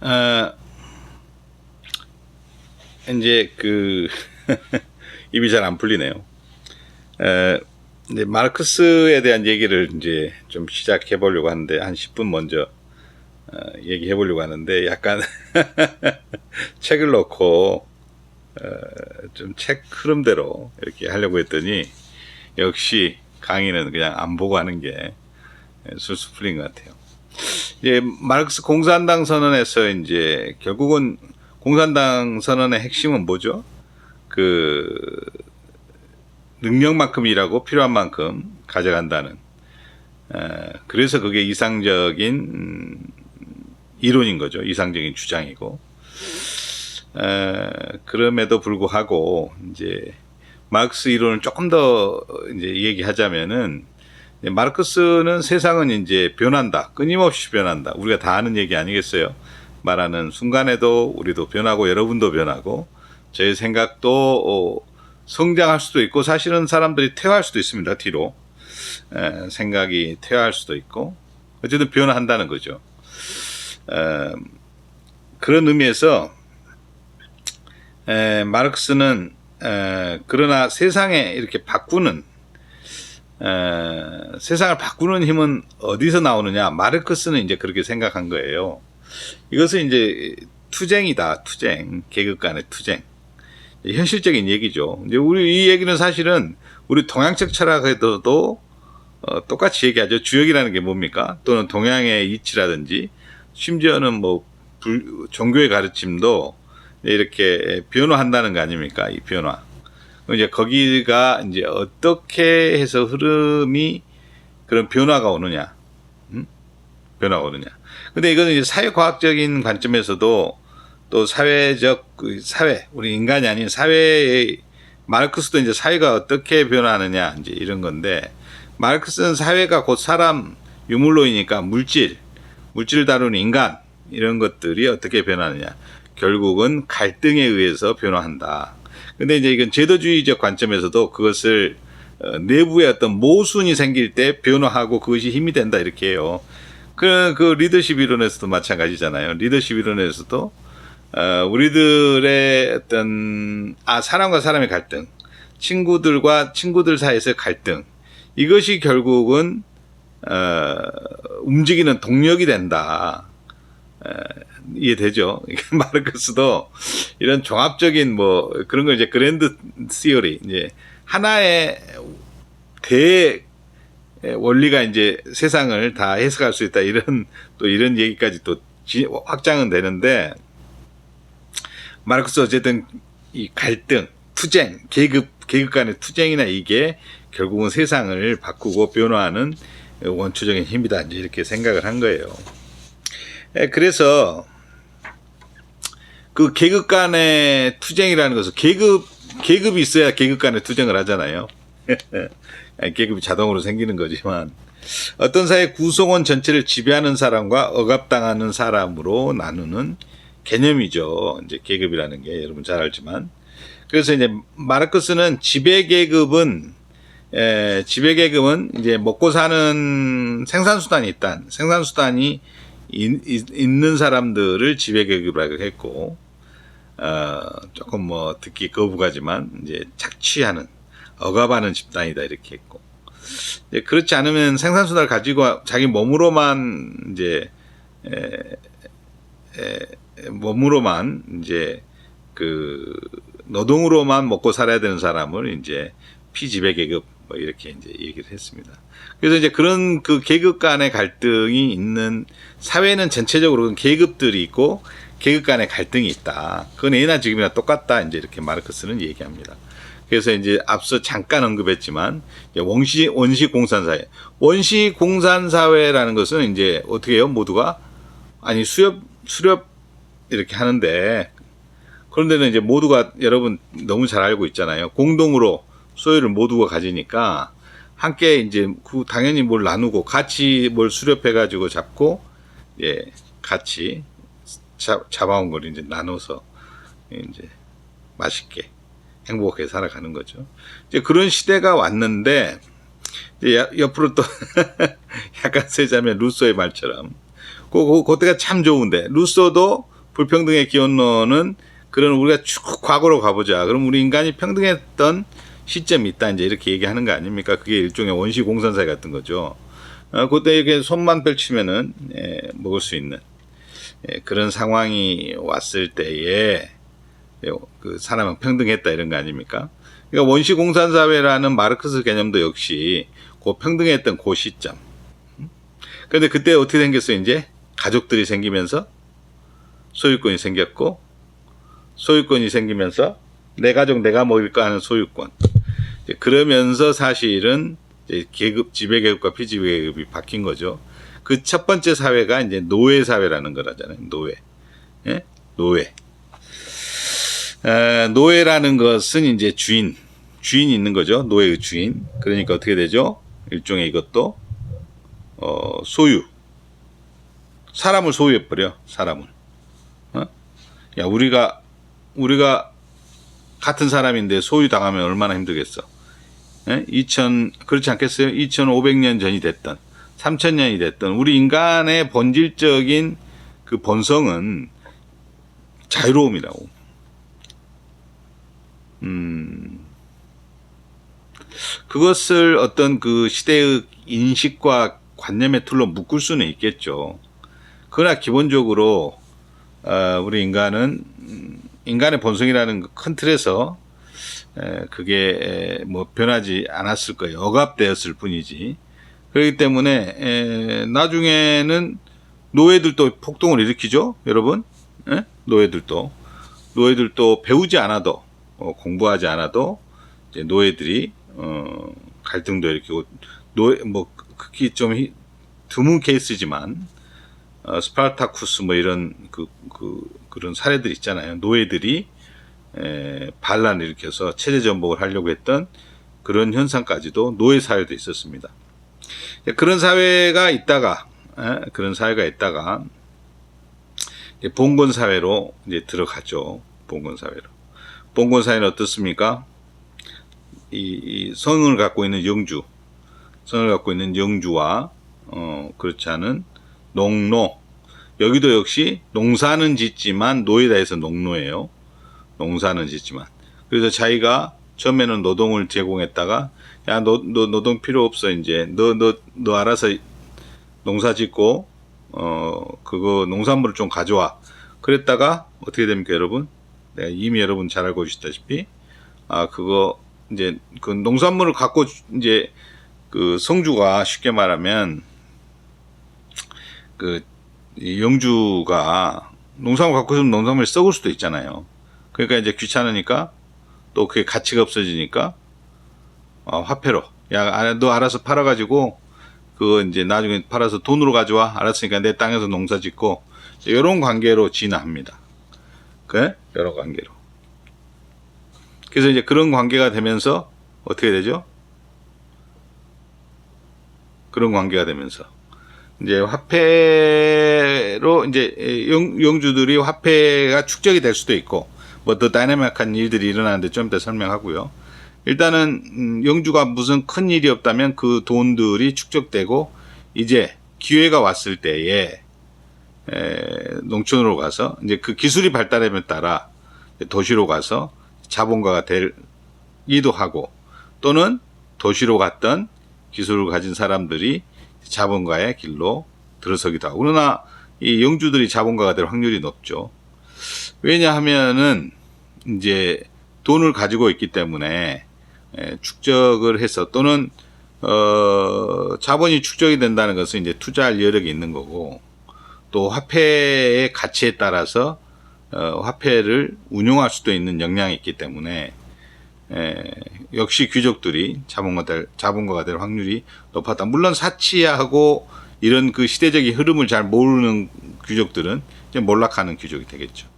어, 이제 그 입이 잘 안 풀리네요. 에, 마르크스에 대한 얘기를 이제 좀 시작해 보려고 하는데 한 10분 먼저 어, 얘기해 보려고 하는데 약간 책을 놓고 어, 좀책 흐름대로 이렇게 하려고 했더니 역시 강의는 그냥 안 보고 하는 게 술술 풀린 것 같아요. 이제 마르크스 공산당 선언에서 이제 결국은 공산당 선언의 핵심은 뭐죠? 그 능력만큼 일하고 필요한 만큼 가져간다는. 에, 그래서 그게 이상적인 음, 이론인 거죠. 이상적인 주장이고. 에, 그럼에도 불구하고 이제 마르크스 이론을 조금 더 이제 얘기하자면은 마르크스는 세상은 이제 변한다. 끊임없이 변한다. 우리가 다 아는 얘기 아니겠어요? 말하는 순간에도 우리도 변하고 여러분도 변하고 저희 생각도 어, 성장할 수도 있고 사실은 사람들이 퇴화할 수도 있습니다. 뒤로 에, 생각이 퇴화할 수도 있고 어쨌든 변화한다는 거죠. 에, 그런 의미에서 에, 마르크스는 에, 그러나 세상에 이렇게 바꾸는 에, 세상을 바꾸는 힘은 어디서 나오느냐? 마르크스는 이제 그렇게 생각한 거예요. 이것은 이제 투쟁이다, 투쟁, 계급 간의 투쟁. 현실적인 얘기죠. 이제 우리 이 얘기는 사실은 우리 동양적 철학에도 어, 똑같이 얘기하죠. 주역이라는 게 뭡니까? 또는 동양의 이치라든지 심지어는 뭐 불, 종교의 가르침도 이렇게 변화한다는 거 아닙니까? 이 변화. 이제 거기가 이제 어떻게 해서 흐름이 그런 변화가 오느냐, 음? 변화가 오느냐. 근데 이거는 이제 사회과학적인 관점에서도 또 사회적 그 사회 우리 인간이 아닌 사회의 마르크스도 이제 사회가 어떻게 변화하느냐 이제 이런 건데 마르크스는 사회가 곧 사람 유물로이니까 물질 물질을 다루는 인간 이런 것들이 어떻게 변하느냐 결국은 갈등에 의해서 변화한다. 근데 이제 이건 제도주의적 관점에서도 그것을 어, 내부에 어떤 모순이 생길 때 변화하고 그것이 힘이 된다 이렇게 해요. 그, 그 리더십 이론에서도 마찬가지잖아요. 리더십 이론에서도 어, 우리들의 어떤 아 사람과 사람의 갈등, 친구들과 친구들 사이에서의 갈등 이것이 결국은 어, 움직이는 동력이 된다. 어, 이해되죠? 마르크스도 이런 종합적인 뭐 그런 걸 이제 그랜드 시어리 이제 하나의 대 원리가 이제 세상을 다 해석할 수 있다 이런 또 이런 얘기까지 또 확장은 되는데 마르크스 어쨌든 이 갈등, 투쟁, 계급 계급 간의 투쟁이나 이게 결국은 세상을 바꾸고 변화하는 원초적인 힘이다 이제 이렇게 생각을 한 거예요. 그래서 그 계급 간의 투쟁이라는 것은 계급 계급이 있어야 계급 간의 투쟁을 하잖아요. 계급이 자동으로 생기는 거지만 어떤 사회 구성원 전체를 지배하는 사람과 억압당하는 사람으로 나누는 개념이죠. 이제 계급이라는 게 여러분 잘 알지만 그래서 이제 마르크스는 지배 계급은 에, 지배 계급은 이제 먹고 사는 생산 수단이 있단 생산 수단이 있는 사람들을 지배 계급이라고 했고 어, 조금 뭐 듣기 거부가지만 이제 착취하는 억압하는 집단이다 이렇게 했고 이제 그렇지 않으면 생산수단을 가지고 자기 몸으로만 이제 에, 에, 몸으로만 이제 그 노동으로만 먹고 살아야 되는 사람을 이제 피지배 계급 뭐 이렇게 이제 얘기를 했습니다. 그래서 이제 그런 그 계급 간의 갈등이 있는 사회는 전체적으로 계급들이 있고 계급 간의 갈등이 있다. 그건 예나 지금이나 똑같다. 이제 이렇게 마르크스는 얘기합니다. 그래서 이제 앞서 잠깐 언급했지만 원시 원시 공산 사회, 원시 공산 사회라는 것은 이제 어떻게 해요? 모두가 아니 수렵 수렵 이렇게 하는데 그런데는 이제 모두가 여러분 너무 잘 알고 있잖아요. 공동으로 소유를 모두가 가지니까 함께 이제 그 당연히 뭘 나누고 같이 뭘 수렵해 가지고 잡고 예 같이 잡, 잡아온 걸 이제 나눠서 이제 맛있게 행복하게 살아가는 거죠. 이제 그런 시대가 왔는데 이제 옆으로 또 약간 세자면 루소의 말처럼 그, 그, 그때가 참 좋은데 루소도 불평등의 기원론은 그런 우리가 쭉 과거로 가보자. 그럼 우리 인간이 평등했던 시점이 있다. 이제 이렇게 얘기하는 거 아닙니까? 그게 일종의 원시 공산사회 같은 거죠. 어, 그때 이렇게 손만 펼치면은 예, 먹을 수 있는 예, 그런 상황이 왔을 때에 예, 그 사람은 평등했다 이런 거 아닙니까? 그러니까 원시 공산 사회라는 마르크스 개념도 역시 그 평등했던 그 시점. 그런데 그때 어떻게 생겼어요? 이제 가족들이 생기면서 소유권이 생겼고 소유권이 생기면서 내 가족 내가 거 하는 소유권. 그러면서 사실은 이제 계급 지배 계급과 피지배 계급이 바뀐 거죠. 그 첫 번째 사회가 이제 노예 사회라는 거라잖아요. 노예. 예? 노예. 에, 노예라는 것은 이제 주인, 주인이 있는 거죠. 노예의 주인. 그러니까 어떻게 되죠? 일종의 이것도 어, 소유. 사람을 소유해 버려. 사람을. 어? 야 우리가 우리가 같은 사람인데 소유 당하면 얼마나 힘들겠어. 예? 2000 그렇지 않겠어요? 2,500년 전이 됐던 3,000년이 됐던 우리 인간의 본질적인 그 본성은 자유로움이라고. 음. 그것을 어떤 그 시대의 인식과 관념의 틀로 묶을 수는 있겠죠. 그러나 기본적으로 어, 우리 인간은 음, 인간의 본성이라는 그큰 틀에서 에, 그게 에, 뭐 변하지 않았을 거예요. 억압되었을 뿐이지. 그렇기 때문에 에, 나중에는 노예들도 폭동을 일으키죠, 여러분. 예? 노예들도 노예들도 배우지 않아도 어, 공부하지 않아도 이제 노예들이 어, 갈등도 일으키고 노예 뭐 극히 좀 히- 드문 케이스지만 어, 스파르타쿠스 뭐 이런 그, 그 그런 사례들 있잖아요. 노예들이 에, 반란을 일으켜서 체제 전복을 하려고 했던 그런 현상까지도 노예 사회도 있었습니다. 그런 사회가 있다가 에, 그런 사회가 있다가 봉건 사회로 이제 들어가죠. 봉건 사회로. 봉건 사회는 어떻습니까? 이, 이 성을 갖고 있는 영주, 성을 갖고 있는 영주와 어, 그렇지 않은 농노. 여기도 역시 농사는 짓지만 노예다 해서 농노예요. 농사는 짓지만. 그래서 자기가 처음에는 노동을 제공했다가 야, 너, 너 노동 필요 없어 이제 너 너 너 알아서 농사 짓고 어 그거 농산물을 좀 가져와. 그랬다가 어떻게 됩니까, 여러분? 내가 이미 여러분 잘 알고 계시다시피 아 그거 이제 그 농산물을 갖고 이제 그 성주가 쉽게 말하면 그이 영주가 농산물 갖고 있으면 농산물이 썩을 수도 있잖아요. 그러니까 이제 귀찮으니까 또 그게 가치가 없어지니까 어, 화폐로 야 아, 너 알아서 팔아가지고 그거 이제 나중에 팔아서 돈으로 가져와 알았으니까 내 땅에서 농사 짓고 이런 관계로 진화합니다. 그 여러 관계로. 그래서 이제 그런 관계가 되면서 어떻게 되죠? 그런 관계가 되면서 이제 화폐로 이제 영, 영주들이 화폐가 축적이 될 수도 있고 뭐 더 다이나믹한 일들이 일어나는데 좀 이따 설명하고요. 일단은 음, 영주가 무슨 큰 일이 없다면 그 돈들이 축적되고 이제 기회가 왔을 때에 에, 농촌으로 가서 이제 그 기술이 발달함에 따라 도시로 가서 자본가가 되기도 하고 또는 도시로 갔던 기술을 가진 사람들이 자본가의 길로 들어서기도 하고 그러나 이 영주들이 자본가가 될 확률이 높죠. 왜냐하면은 이제 돈을 가지고 있기 때문에 에, 축적을 해서 또는 어, 자본이 축적이 된다는 것은 이제 투자할 여력이 있는 거고 또 화폐의 가치에 따라서 어, 화폐를 운용할 수도 있는 역량이 있기 때문에 에, 역시 귀족들이 자본가 될, 자본가가 될 확률이 높았다. 물론 사치하고 이런 그 시대적인 흐름을 잘 모르는 귀족들은 이제 몰락하는 귀족이 되겠죠.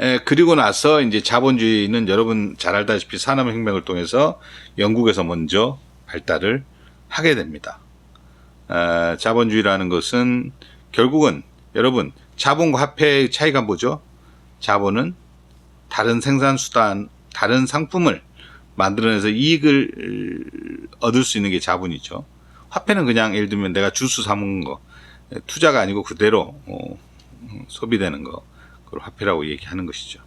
에, 그리고 나서 이제 자본주의는 여러분 잘 알다시피 산업혁명을 통해서 영국에서 먼저 발달을 하게 됩니다. 아, 자본주의라는 것은 결국은 여러분 자본과 화폐의 차이가 뭐죠? 자본은 다른 생산 수단, 다른 상품을 만들어내서 이익을 얻을 수 있는 게 자본이죠. 화폐는 그냥 예를 들면 내가 주스 사 먹는 거 투자가 아니고 그대로 어, 소비되는 거 그걸 화폐라고 얘기하는 것이죠.